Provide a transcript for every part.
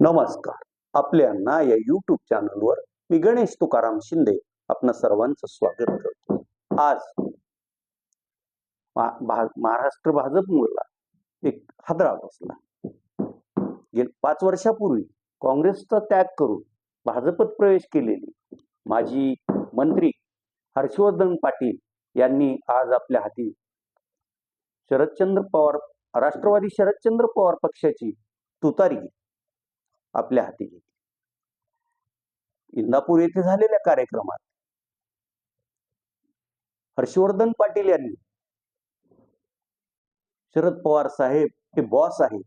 नमस्कार. आपल्यांना या युट्यूब चॅनलवर मी गणेश तुकाराम शिंदे आपणा सर्वांचं स्वागत करतो. आज महाराष्ट्र भाजप महाराष्ट्र एक हादरा बसला. गेल पाच वर्षापूर्वी काँग्रेसचा त्याग करून भाजपत प्रवेश केलेली माजी मंत्री हर्षवर्धन पाटील यांनी आज आपल्या हाती शरदचंद्र पवार राष्ट्रवादी शरदचंद्र पवार पक्षाची तुतारी आपल्या हाती घेतली. इंदापूर येथे झालेल्या कार्यक्रमात हर्षवर्धन पाटील यांनी शरद पवार साहेब हे बॉस आहे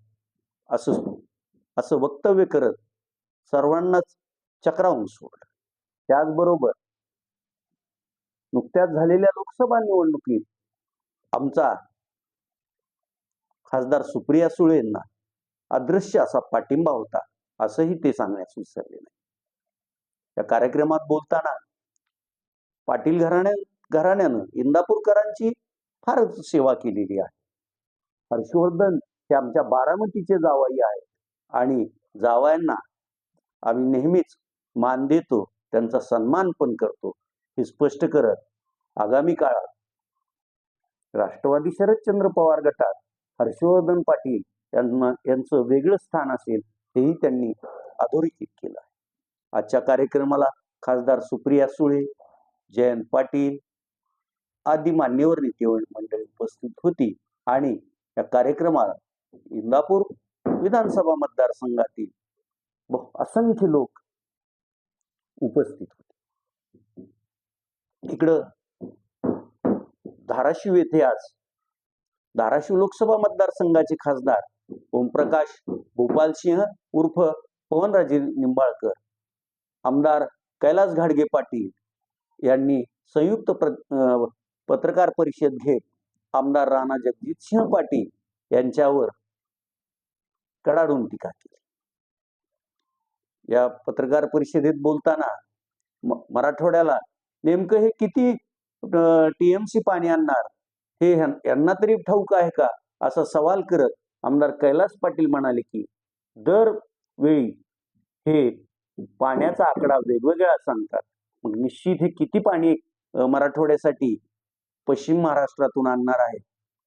असं असं वक्तव्य करत सर्वांनाच चक्रावून सोडलं. त्याचबरोबर नुकत्याच झालेल्या लोकसभा निवडणुकीत आमचा खासदार सुप्रिया सुळेंना अदृश्य असा पाठिंबा होता. असंही ते सांगण्यास विसरले नाही. या कार्यक्रमात बोलताना पाटील घराण्या घराण्यानं इंदापूरकरांची फारच सेवा केलेली आहे. हर्षवर्धन हे आमच्या बारामतीचे जावाई आहेत आणि जावायांना आम्ही नेहमीच मान देतो त्यांचा सन्मान पण करतो हे स्पष्ट करत आगामी काळात राष्ट्रवादी शरदचंद्र पवार गटात हर्षवर्धन पाटील यांना यांचं वेगळं स्थान असेल हेही त्यांनी अधोरेखित केलं आहे. आजच्या कार्यक्रमाला खासदार सुप्रिया सुळे जयंत पाटील आदी मान्यवर नेते मंडळी उपस्थित होती आणि या कार्यक्रमाला इंदापूर विधानसभा मतदारसंघातील असंख्य लोक उपस्थित होते. इकडं धाराशिव येथे आज धाराशिव लोकसभा मतदारसंघाचे खासदार ओमप्रकाश गोपालसिंह उर्फ पवनराजे निंबाळकर आमदार कैलास घाडगे पाटील यांनी संयुक्त प्र पत्रकार परिषद घेत आमदार राणा जगजितसिंह पाटील यांच्यावर कडाडून टीका केली. या पत्रकार परिषदेत बोलताना मराठवाड्याला नेमकं हे किती टीएमसी पाणी आणणार? हे यांना तरी ठाऊक आहे का? असा सवाल करत आमदार कैलास पाटील म्हणाले की दरवेळी हे पाण्याचा आकडा वेगवेगळा सांगतात. मग निश्चित हे किती पाणी मराठवाड्यासाठी पश्चिम महाराष्ट्रातून आणणार आहे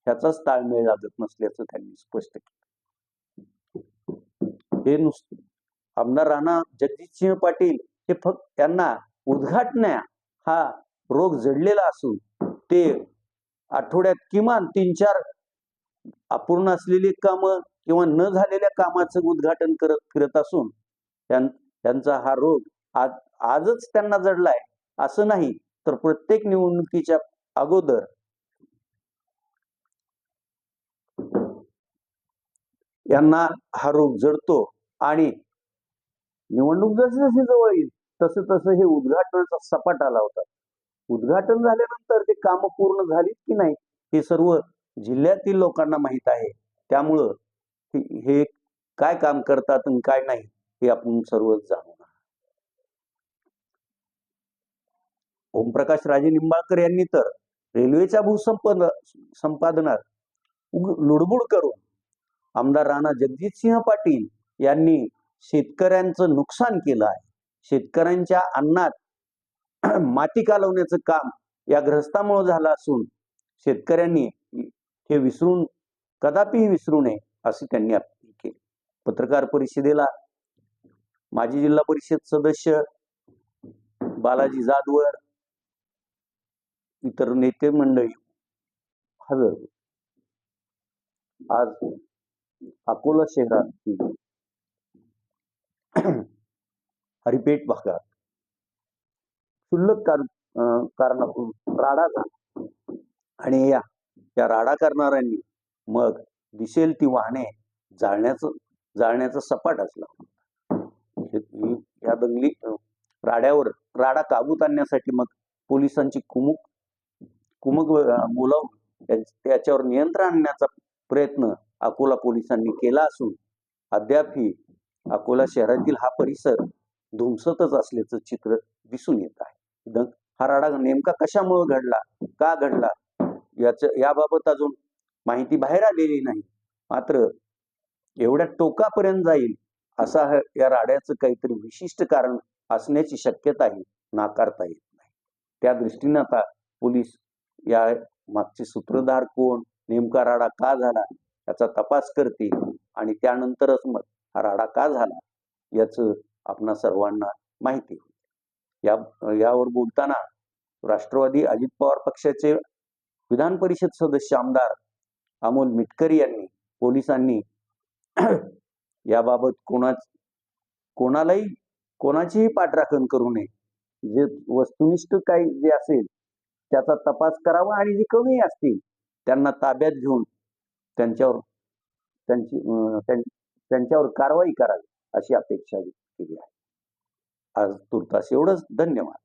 त्याचाच ताळमेळ लागत नसल्याचं त्यांनी स्पष्ट केलं. हे नुसतं आमदार राणा जगजितसिंह पाटील हे फक्त त्यांना उद्घाटण्या हा रोग जडलेला असून ते आठवड्यात किमान तीन चार अपूर्ण असलेली कामं किंवा न झालेल्या कामाचं उद्घाटन करत फिरत असून त्यांचा हा रोग आज आजच त्यांना जडलाय असं नाही तर प्रत्येक निवडणुकीच्या अगोदर यांना हा रोग जडतो आणि निवडणूक जशी जशी जवळ येईल तसं तसं हे उद्घाटनाचा सपाट आला होता. उद्घाटन झाल्यानंतर ते कामं पूर्ण झालीत की नाही हे सर्व जिल्ह्यातील लोकांना माहीत आहे. त्यामुळं हे- काय काम करतात आणि काय नाही हे आपण सर्वच जाणून ओमप्रकाश राजे निंबाळकर यांनी तर रेल्वेच्या भूसंपद संपादनात लुडबुड करून आमदार राणा जगजितसिंह पाटील यांनी शेतकऱ्यांचं नुकसान केलं आहे. शेतकऱ्यांच्या अन्नात माती कालवण्याचं काम या ग्रस्तामुळे झालं असून शेतकऱ्यांनी हे विसरून कदापिही विसरू नये असे त्यांनी अपील केली. पत्रकार परिषदेला माजी जिल्हा परिषद सदस्य बालाजी जाधवर इतर नेते मंडळी हजर आज अकोला शहरातील हरिपेठ भागात क्षुल्लक कार कारणातून राडा झाला. आणि या या राडा करणाऱ्यांनी मग दिसेल ती वाहने जाळण्याचं जाळण्याचा सपाट असला. या दंगली राड्यावर राडा काबूत आणण्यासाठी मग पोलिसांची कुमुक कुमक अं, बोलावून त्याच्यावर नियंत्रण आणण्याचा प्रयत्न अकोला पोलिसांनी केला असून अद्यापही अकोला शहरातील हा परिसर धुमसतच असल्याचं चित्र दिसून येत आहे. हा राडा नेमका कशामुळे घडला का घडला याच याबाबत अजून माहिती बाहेर आलेली नाही. मात्र एवढ्या टोकापर्यंत जाईल असा या राड्याचं काहीतरी विशिष्ट कारण असण्याची शक्यताही नाकारता येत नाही. त्या दृष्टीनं आता पोलीस या मागचे सूत्रधार कोण नेमका राडा का झाला याचा तपास करतील आणि त्यानंतरच मग हा राडा का झाला याचं आपणा सर्वांना माहिती होईल. या यावर बोलताना राष्ट्रवादी अजित पवार पक्षाचे विधान परिषद सदस्य आमदार अमोल मिटकरी यांनी पोलिसांनी याबाबत कोणाच कोणालाही कोणाचीही पाठराखण करू नये. जे वस्तुनिष्ठ काही जे असेल त्याचा तपास करावा आणि जे कमी असतील त्यांना ताब्यात घेऊन त्यांच्यावर त्यांची त्यांच्यावर कारवाई करावी अशी अपेक्षा केली आहे. आज तुर्तास एवढंच. धन्यवाद.